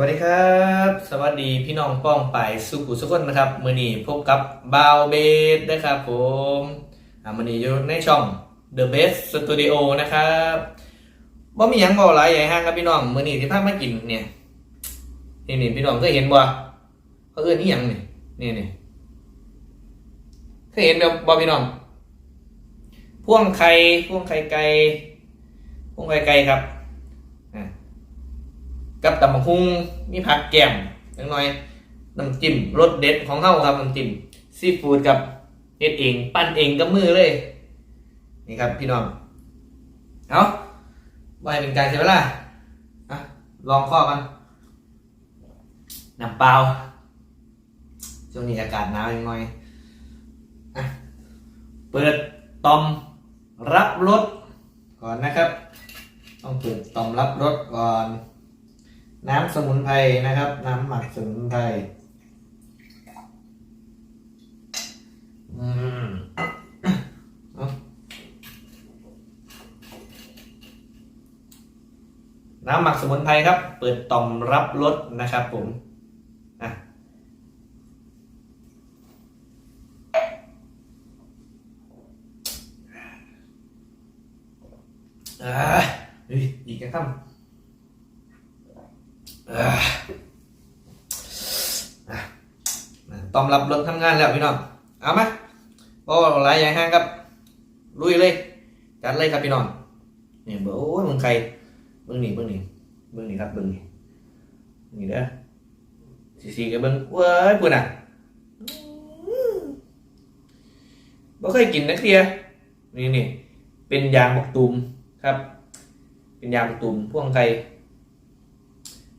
วัสดีครับ สวัสดีพี่น้องป้องไปสุขุสุขคนนะครับมือนี้พบกับบาวเบสนะครับผมอ่ามือนี้อยู่ในช่อง The Best Studio นะครับว่ามีหยังบอกหลายใหญ่ห้างครับพี่น้องมือนี้ที่พามากินเนี่ยนี่นี่พี่น้องเคยเห็นบ่เขาเอื้อนนี่ยังนี่นี่นี่เคยเห็นบ่พี่น้องพ่วงไข่พ่วงไข่ไก่พ่วงไข่ไก่ครับ กับตำบักหุ่งมีผักแกมจังหน่อยน้ำจิ้มรสเด็ดของเฮาครับน้ำจิ้มซีฟู้ดกับเฮ็ดเอง ปั้นเองกับมือเลย นี่ครับพี่น้องเอาไว้เป็นการเสียเวลาอะลองข้อกันน้ำเปล่าช่วงนี้อากาศหนาวยังหน่อยอะเปิดตอมรับรสก่อนนะครับ ต้องเปิดตอมรับรสก่อน น้ำสมุนไพรนะครับ น้ำหมักสมุนไพรอืมน้ำหมักสมุนไพรครับ เปิดต่อมรับรสนะครับผมอะอ่าอีกแค่คำอ่ ต้อมรับรถทำงานแล้วพี่น้อง เอามาโอ้หลายอย่างห้างครับ ลุยเลยจัดเลยครับพี่น้อง เนี่ยเบอร์โอ้ยมึงใครเบิ้งนี่เบิ้งนี่เบิ้งนี่ครับเบิ้งนี่นี่เด้อสีสีกับเบิ้งเว้ยปุ่นอะบ่เคยกินนักเดียนี่นี่เป็นยางบกตูมครับ เป็นยางบกตูมพวกไก่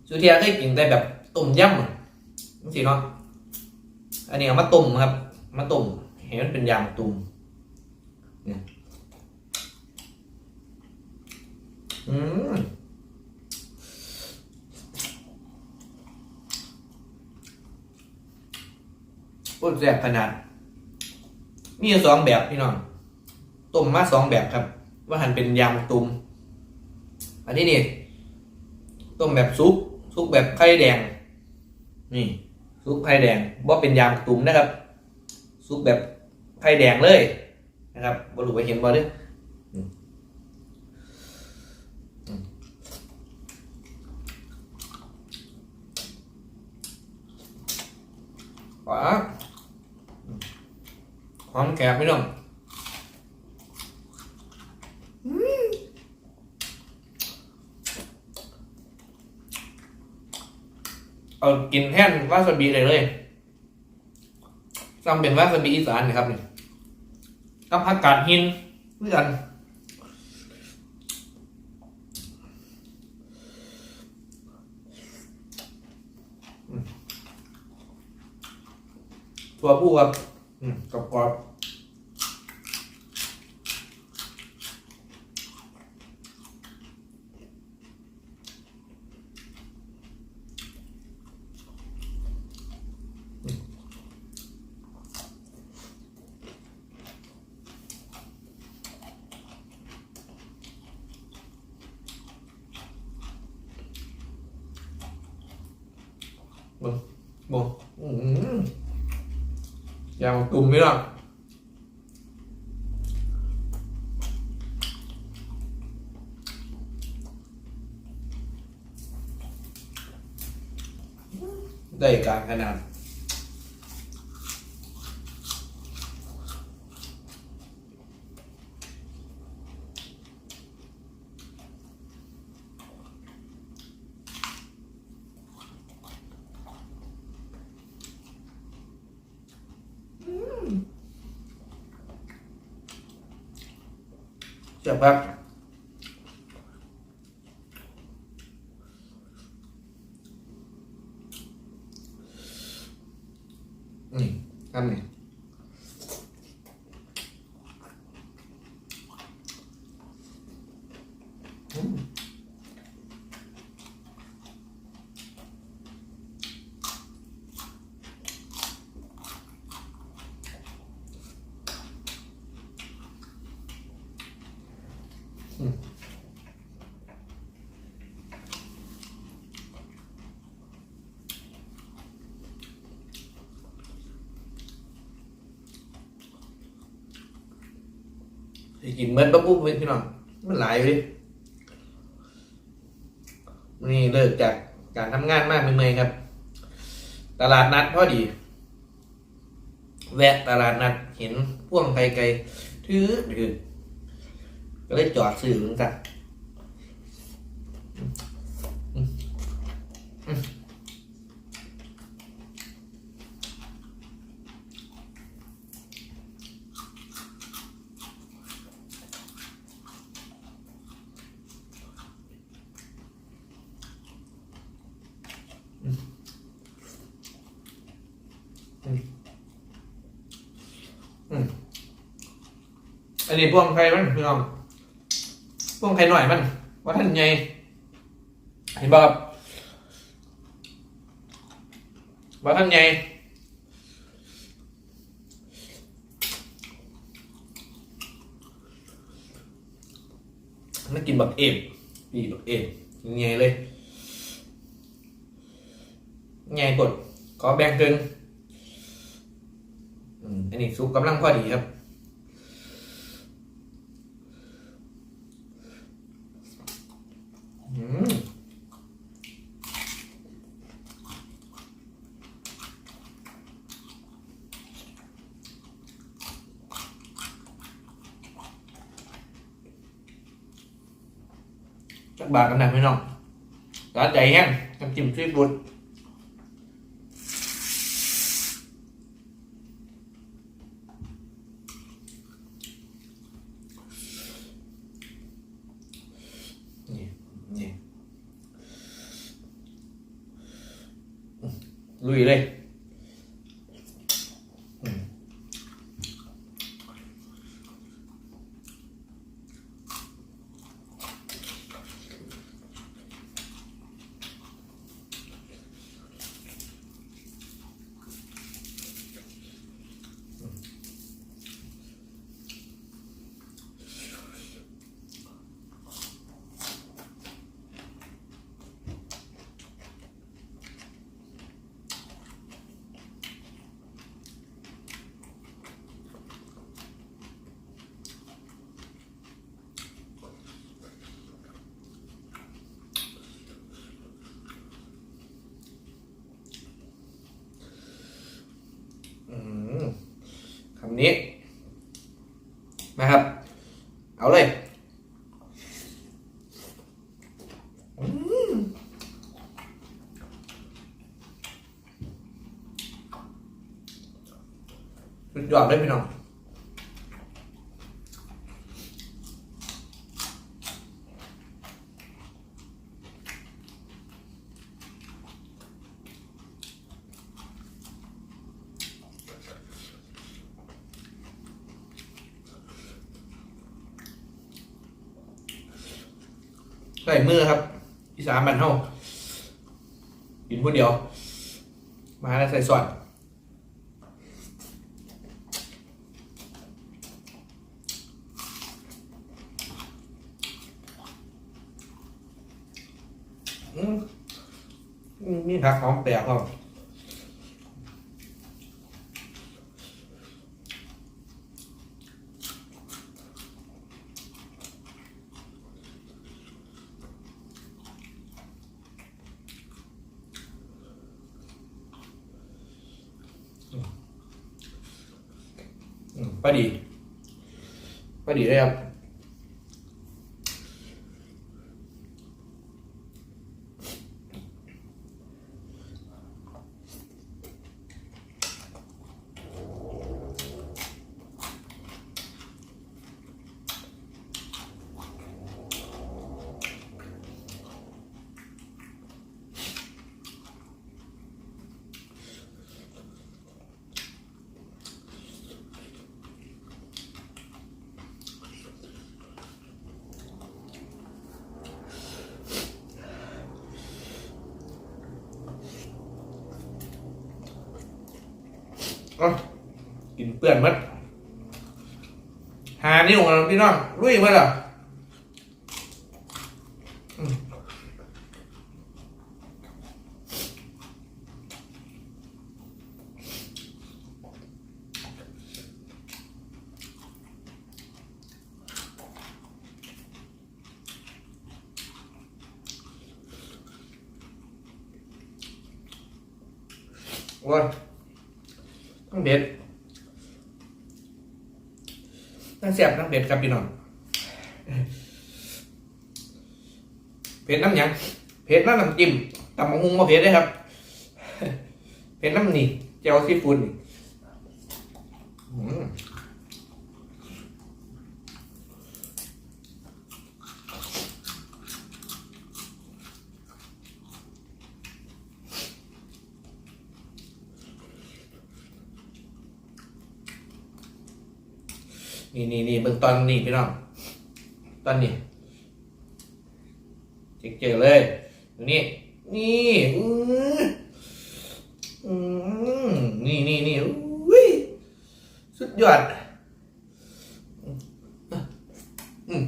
สุเทียเคยกินแต่แบบต้มยำอะนี่สิเนาะอันนี้เอามาต้มครับ มาต้มเห็นมันเป็นยางตุ่มเนี่ยอืมพูดแซ่บขนาด มีอยู่สองแบบพี่น้องต้มมาสองแบบครับ ว่าหันเป็นยางตุ่มอันนี้นี่ต้มแบบซุป ซุปแบบไข่แดง นี่ซุปไข่แดงว่าเป็นยางตุ่มนะครับ ซุปแบบไข่แดงเลยนะครับบรูไปเห็นบ่เด้ออืมอืมว้าอืมหอมแกบไม่ต้อง เอากินแท่นวาซาบิเลยเลยจำเป็นวาซาบิอีสานนะครับนี่กับผักกาดหินเพื่อนตัวผู้ครับกรอบ กรอบโบอืมยาว ตุ่มไม่หรอกได้การขนาด เจ็บครับนี่ครับนี่อืม สิ กินเบิดปั๊บปุ๊บพี่น้องมันหลายอยู่ดินี่เลิกจากการทำงานมากเมื่อยครับ ตลาดนัดพอดี แวะตลาดนัดเห็นพ่วงไกลๆถือถือก็เลยจอดซื้อมึงจ้ะอั นนี้พวงไข่มันพี่น้องพวงไข่หน่อยมัน ว่าท่านไงเห็นบ่ครับว่าท่านไงมันกินแบบเอ็มปีแบบเอ็มไงเลยไงกดขอแบ่งครึ่งอืมอันนี้ซุปกำลังพอดีครับ อืมจัก บาทกันนะพี่น้องร้านใจแห้งน้ำจิ้มซีฟู้ดนี่นี่อืมลุยเลยอืมอืมคำ นี้นะครับ เอาเลยสุดยอดเลยพี่น้อง ใส่มือครับ อีสานบันเฮากินผู้เดียว มาแล้วใส่ซอสอืมอืมมีผักหอมแปลกครับ อืมป้าดีป้าดีเลยครับ ไหมล่ะว่าต้องเด็ดต้องเสียบต้องเด็ดครับพี่น้อง เผ็ดน้ำหยังเผ็ดน้ำน้ำจิ้มตำมะฮุงมาเผ็ดได้ครับเผ็ดน้ำนี่เจลซีฟู้ดนี่นี่นี่นี่เบิ่งตอนนี้พี่น้องตอนนี้ เจ๊เจอเลยนี่นี่อืออืมนี่นี่นี่อุ้ยสุดยอดอืม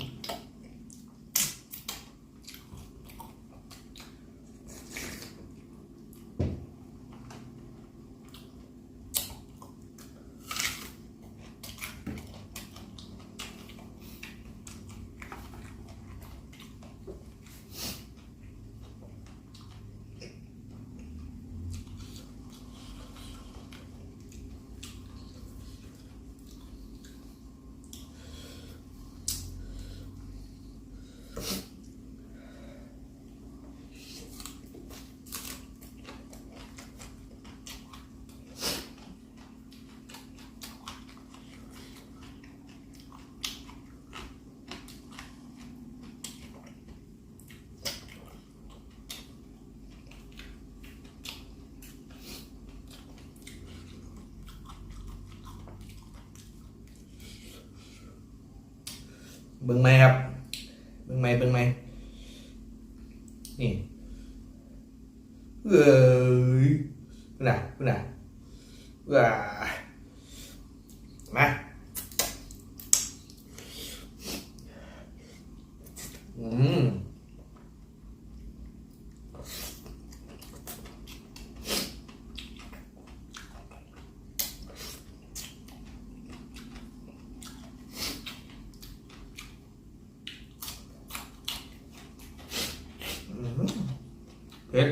เบิ่งไหมครับ เบิ่งไหมเบิ่งไหมนี่เอ้ยคุณน่ะคุณน่ะว้ามาอืม เผ็ด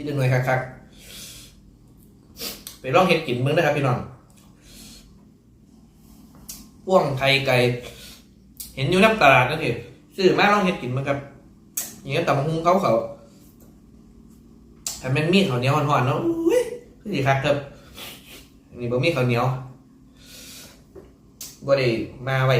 มีแต่หน่วยคักๆไป ลองเห็ดกินมึงนะครับพี่น้องพ่วงไข่ไก่เห็นอยู่น้ำตลาดนั่นสิซื้อมาลองเห็ดกินมั้งครับอย่างเงี้ยตำบักหุงเขาเขาถ้ามันมีข้าวเหนียวห่อนๆเนาะอุ้ยคือสิครับครับนนี่บ่มีข้าวเหนียวบ่ได้มาไว้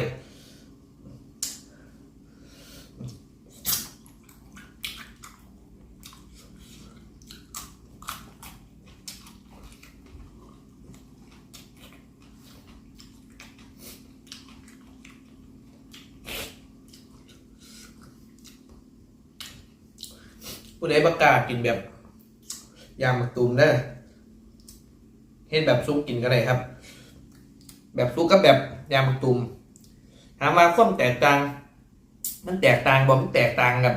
ผู้ใดประกาศกินแบบยางมะตูมได้อเห็นแบบซุปกินก็ได้ครับ แบบซุปกับแบบยางมะตูมถามว่าความแตกต่าง มันแตกต่างบ่มันแตกต่างกับ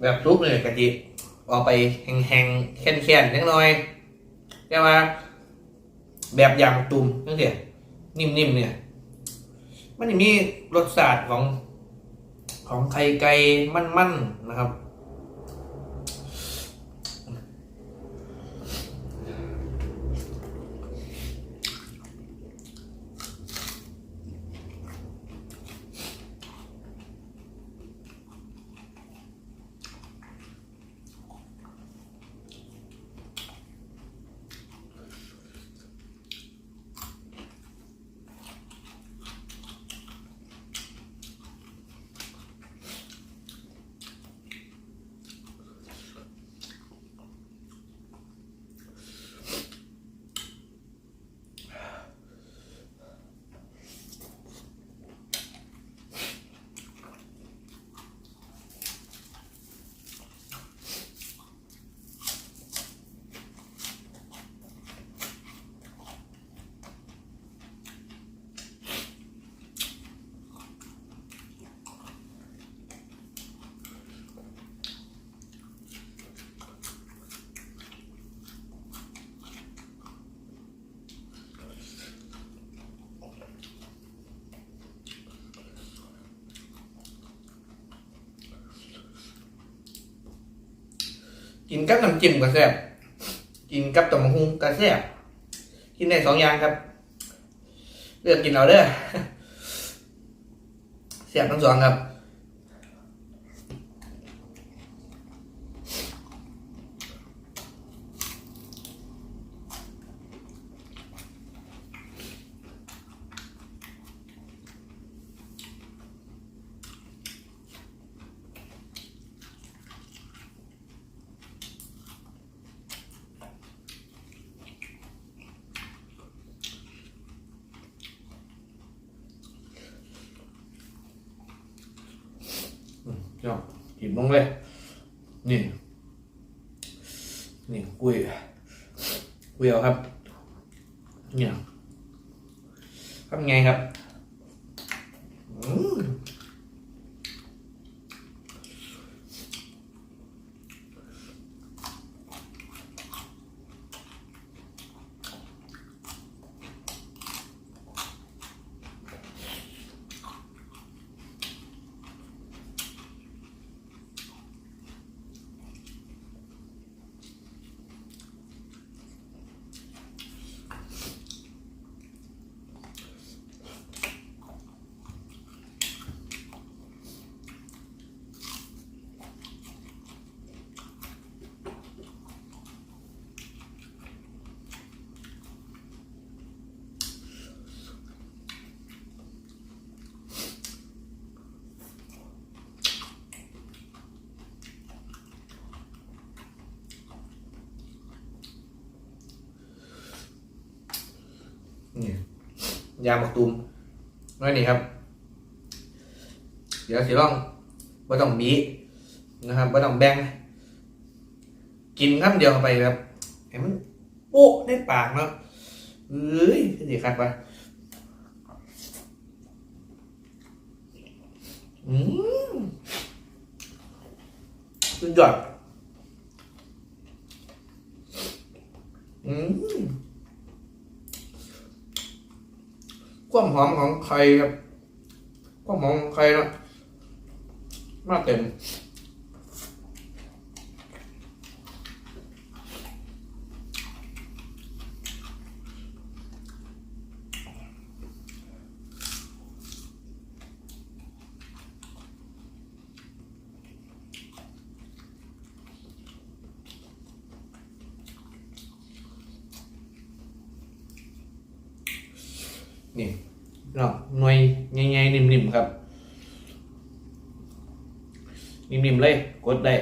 แบบซุปเลยกะทิออกไปแห้งๆแข็งๆนิดหน่อยแต่ว่า แบบยางมะตูมนั่นเดียนิ่มๆเนี่ย มันจะมีรสชาติของของไข่ไก่มันๆนะครับ กินกับน้ำจิ้มก็แซ่บกินกับตำบักหุ่งก็แซ่บกินได้สองอย่างครับ เลือกกินเอาเด้อแซ่บทั้งสองครับ ยอดหยิบลงเลย นี่ นี่กุยกุยเอาครับ เนี่ยทำไงครับอืมนี่ ยาหมกตูมน้อยนี่ครับ เดี๋ยวสิลองบ่ต้องบีนะครับบ่ต้องแบ่งกินคำเดียวเข้าไปครับให้มันโป๊ะในปากเนาะเอ้ยคือสิคักปะอืมสุดยอดอืม ความหอมของไข่ครับความหอมของไข่นะมาเต็ม นี่ เนาะหน่วยง่ายๆนิ่มๆครับ นิ่มๆเลยกดได้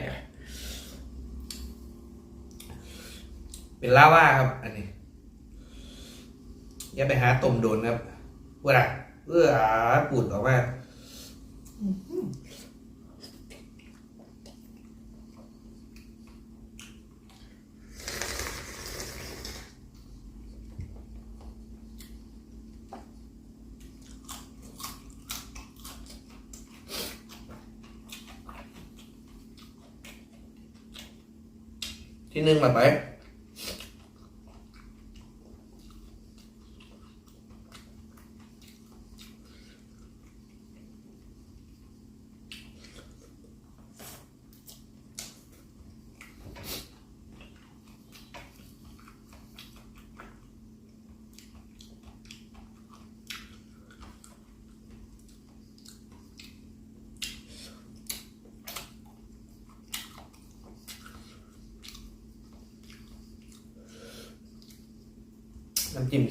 เป็นลาว่าครับ อันนี้ อย่าไปหาต้มโดนครับเวลาเอื้อปูดออกมา ที่นึ่งม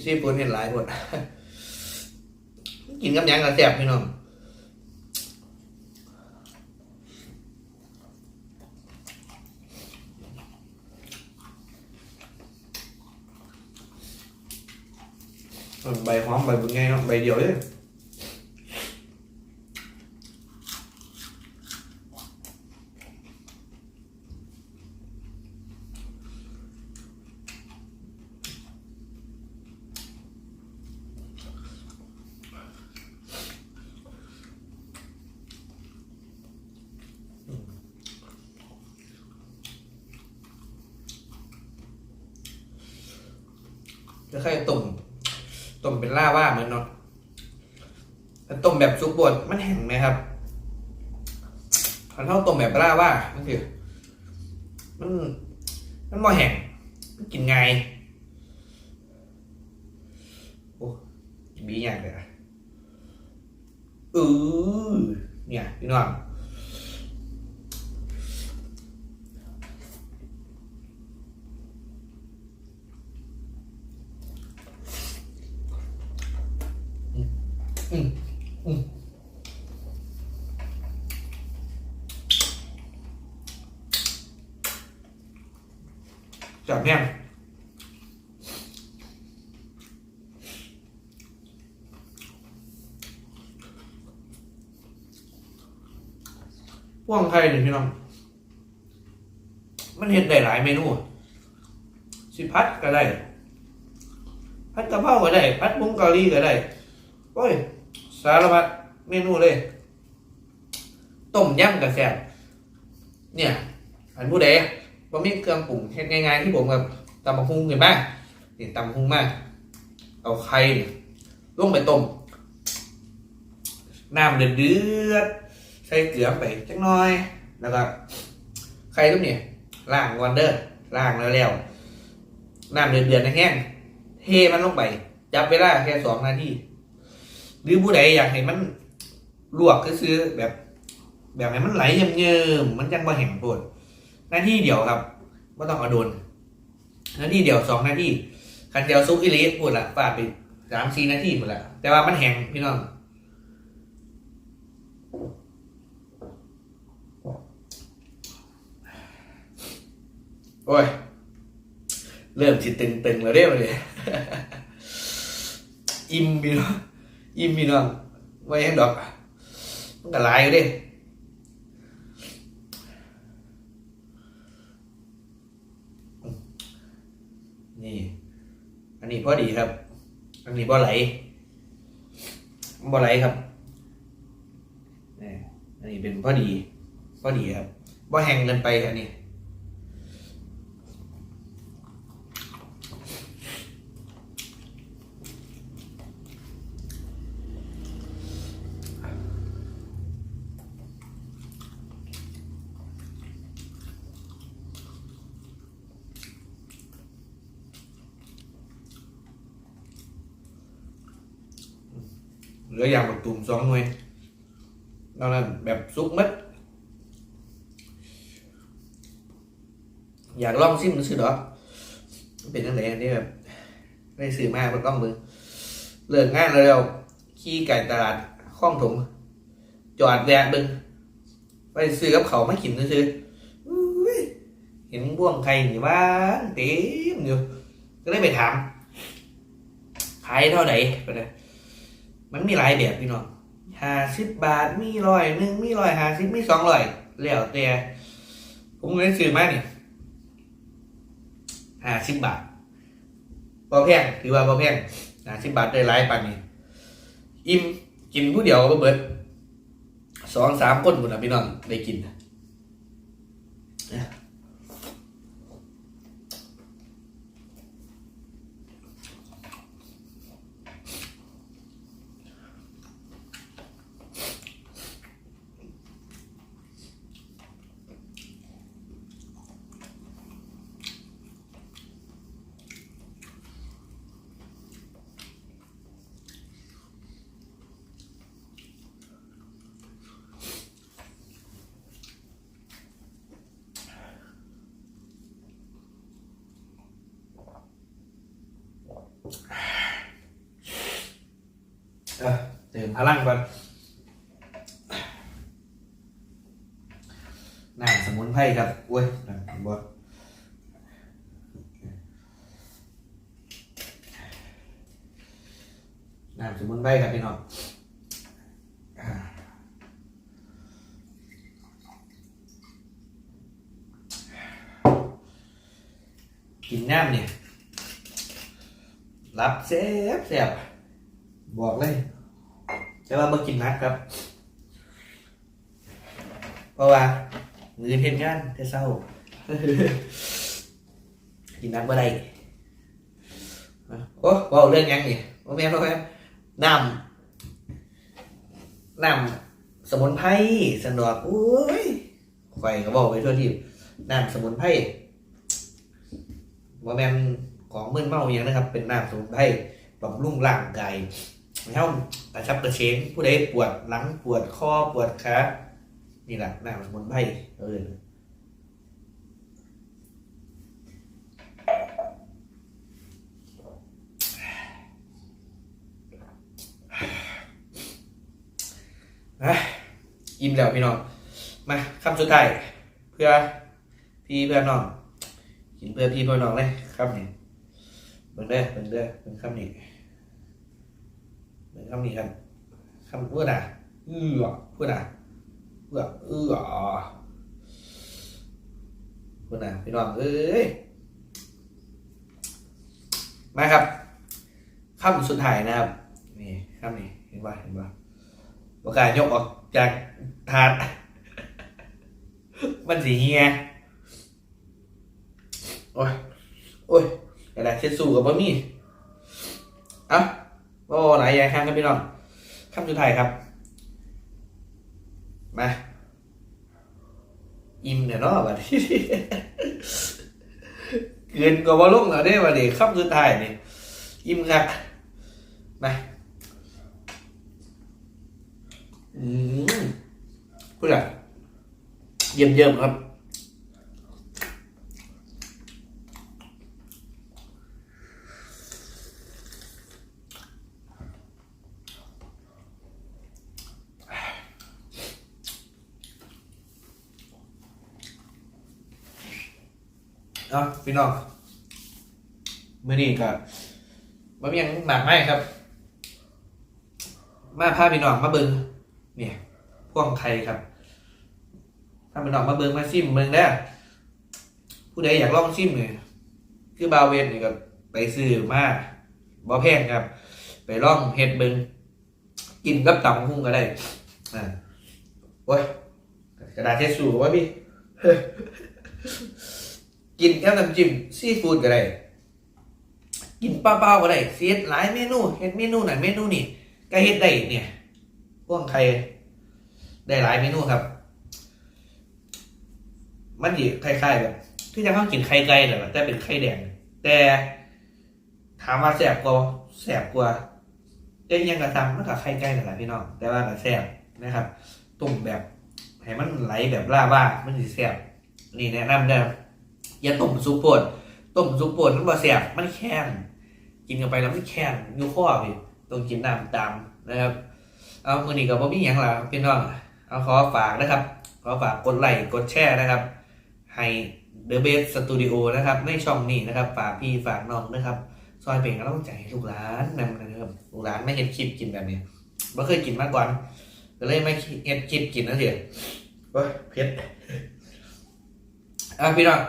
ซีฟู้ดเห็นหลายหมดกินกับยังก็แซ่บพี่น้องใบหอมใบบุญไงเนาะใบเดียวเลยจะค่อยๆต้มต้มเป็นล่าว่าเหมือนเนาะแต่ต้มแบบซุปบดมันแห้งไหมครับคันเท่าต้มแบบล่าว่านั่นคือ มัน มันบ่แห้งมันกินง่ายโอ้บีอย่างเลยอะ เออเนี่ยพี่น้องอืมอืมอืมจับแม่ง พ่วงไทยนี่พี่น้อง มันเห็นได้หลายเมนู สิพัดก็ได้ พัดกะเพราก็ได้ พัดบุ้งเกาหลีก็ได้ โอ้ย สารพัดเมนูเลย ต้มยำกับแซ่บเนี่ย อันผู้ใดบ่มีเครื่องปรุงเฮ็ดง่ายๆที่ผมกับตำบักหุ่งเห็นไหมนี่ตำบักหุ่งมาก เอาไข่ลงไปต้มน้ำเดือด ส่เกลือไปจักหน่อย แล้วก็ไข่ทุกเนี่ยล้างวันเดอร์ล้างแล้วแล้วน้ำเดือดเดือดแห้งเทมันลงไปจับเวลาแค่สองนาทีหรือผู้ใดอยากให้มันลวกก็ซื้อแบบ แบบให้มันไหลเยิ้มๆมันจังบ่แห้งโพดหน้าที่เดียวครับไม่ต้องเอาโดนหน้าที่เดียวสองนาทีคันเดียวซุกอิลิพูดละฟาดไปสามสี่นาทีหมดละแต่ว่ามันแห้งพี่น้อง โอ้ย เริ่มจิตตึงๆแล้วเด้มาเลยอิ่มพี่น้องอิ่มพี่น้องไว้ให้ดอกมันก็ลายอยู่เดินี่ อันนี้พอดีครับ อันนี้บ่ไหลบ่ไหลครับนี่อันนี้เป็นพอดี พอดีครับบ่แห้งเกินไปอันนี้ ลือย่างบักตุ่มสองหน่วยนอกนั้นแบบซุกมัดอยากลองซิมมันซื้อดอกเป็นยังไงอันนี้แบบได้ซื้อมามันต้องมือเลิกงานแล้วขี่ไก่ตลาดข้องถมจอดแวะบึงไปซื้อกับเขาไม่กินซื้อเห็นบ่วงไข่นี่ว่าเต็มอยู่ก็เลยไปถามขายเท่าไหร่ไปเลย มันมีหลายแบบพี่น้องห้าสิบบาทมีร้อยหนึ่งมีร้อยห้าสิบมีสองร้อยแล้วแต่ผมเลยซื้อมาเนี่ยห้าสิบบาทพอแพงถือว่าพอแพงห้าสิบบาทได้หลายปันนี่อิ่มกินผู้เดียวก็เบิดสองสามคนหมดนะพี่น้องได้กินนะ เออเติมพลังก่อนน้ำสมุนไพรครับโอ้ยน้ำบ่น้ำสมุนไพรครับพี่น้องอ่ากินน้ำเนี่ยรับแซ่บแซ่บบอกเลย แต่ว่ามากินนักครับ เพราะว่า มือเทนงานแต่เศร้า กินนักบ่ได้โอ้บอกเรื่องยังนี่โอ้แม่พ่อแม่น้ำน้ำสมุนไพรสันดอกโอ้ยไฟก็บอกไปทั่วที่น้ำสมุนไพรว่าแมนของมึนเมาอย่างนะครับ เป็นน้ำสมุนไพรบำรุงร่างกายแล้วกระชับกระเฉงผู้ใดปวดหลังปวดคอปวดขา นี่แหละน้ำสมุนไพรเออนะอิ่มแล้วพี่น้อง มาคำสุดท้ายเพื่อพี่เพื่อนน้อง กินเพื่อพี่เพื่อนน้องเลยคำนี้เบิ่งเด้อเบิ่งเด้อเบิ่งคำนี้เบิ่งคำนี้ครับคำพูดอะอือพูดอะ อื้อเอื้อพูดอะพี่น้องเอ้ยมาครับคำสุดท้ายนะครับนี่คำนี้เห็นป่ะเห็นป่ะโอกาสยกออกจากถาดมันสีเฮียโอ้ยโอ้ยกระดาษเช็ดสูกับบะมี่อะก็หลายอย่างข้างครับพี่น้องคำสุดท้ายครับ มาอิ่มเนี่ยเนาะบัดนี้เกินกว่าบ่ลงแล้วเด้บัดนี้คำสุดท้ายนี่อิ่มครับมาอืมพูดอะไรเยี่ยมๆครับ เนาะพี่น้องมื่อนี้ก็บ่มีหยังหนักไหมครับ มาพาพี่น้องมาเบิงเนี่ยพ่วงไข่ครับพาพี่น้องมาเบิงมาซิมเบิงได้อผู้ใดอยากลองซิมเนี่ยคือบาวเวนนี่ก็ไปซื้อมาบ่แพงครับ ไปลองเฮ็ดเบิงกินกับตำหุ้งก็ได้อ่าโอ้ยกระดาษเช็ดสูวะพี่ กินแค่น้ำจิ้มซีฟู้ดก็ได้ กินเปล่าๆก็ได้เสียดหลายเมนูเฮ็ดเมนูนั่นเมนูนี่ก็เฮ็ดได้เนี่ยพวกใครได้หลายเมนูครับ มันสิคล้ายๆแบบที่จะเข้ากินไข่ไก่แหละแต่เป็นไข่แดง แต่ถามว่าแสบกว่าแสบกว่าแต่ยังกระทำมันกับไข่ไก่นั่นแหละพี่น้องแต่ว่าก็แสบนะครับต้มแบบให้มันไหลแบบล่าว่ามันสิแสบนี่แนะนำเด้ อย่าต้มซุปโปนต้มซุปโปนมันบ่แสบมันแค้นกินกันไปแล้วมันแค้นอยู่ข้อพี่ต้องกินน้ำตามนะครับ เอามือนี้กับบ่มีหยังล่ะพี่น้องเอาขอฝากนะครับ ขอฝากกดไลค์กดแชร์นะครับ ให้ The Best Studio นะครับในช่องนี้นะครับ ฝากพี่ฝากน้องนะครับ ซอยเป็นกำลังใจลูกหลานนำนะครับลูกหลานไม่เห็นคลิปกินแบบนี้ไม่เคยกินมาก่อนก็เลยไม่เห็นคลิปกินนะเสียโอ้ยเผ็ดอะพี่น้อง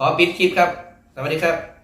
ขอปิดคลิปครับ สวัสดีครับ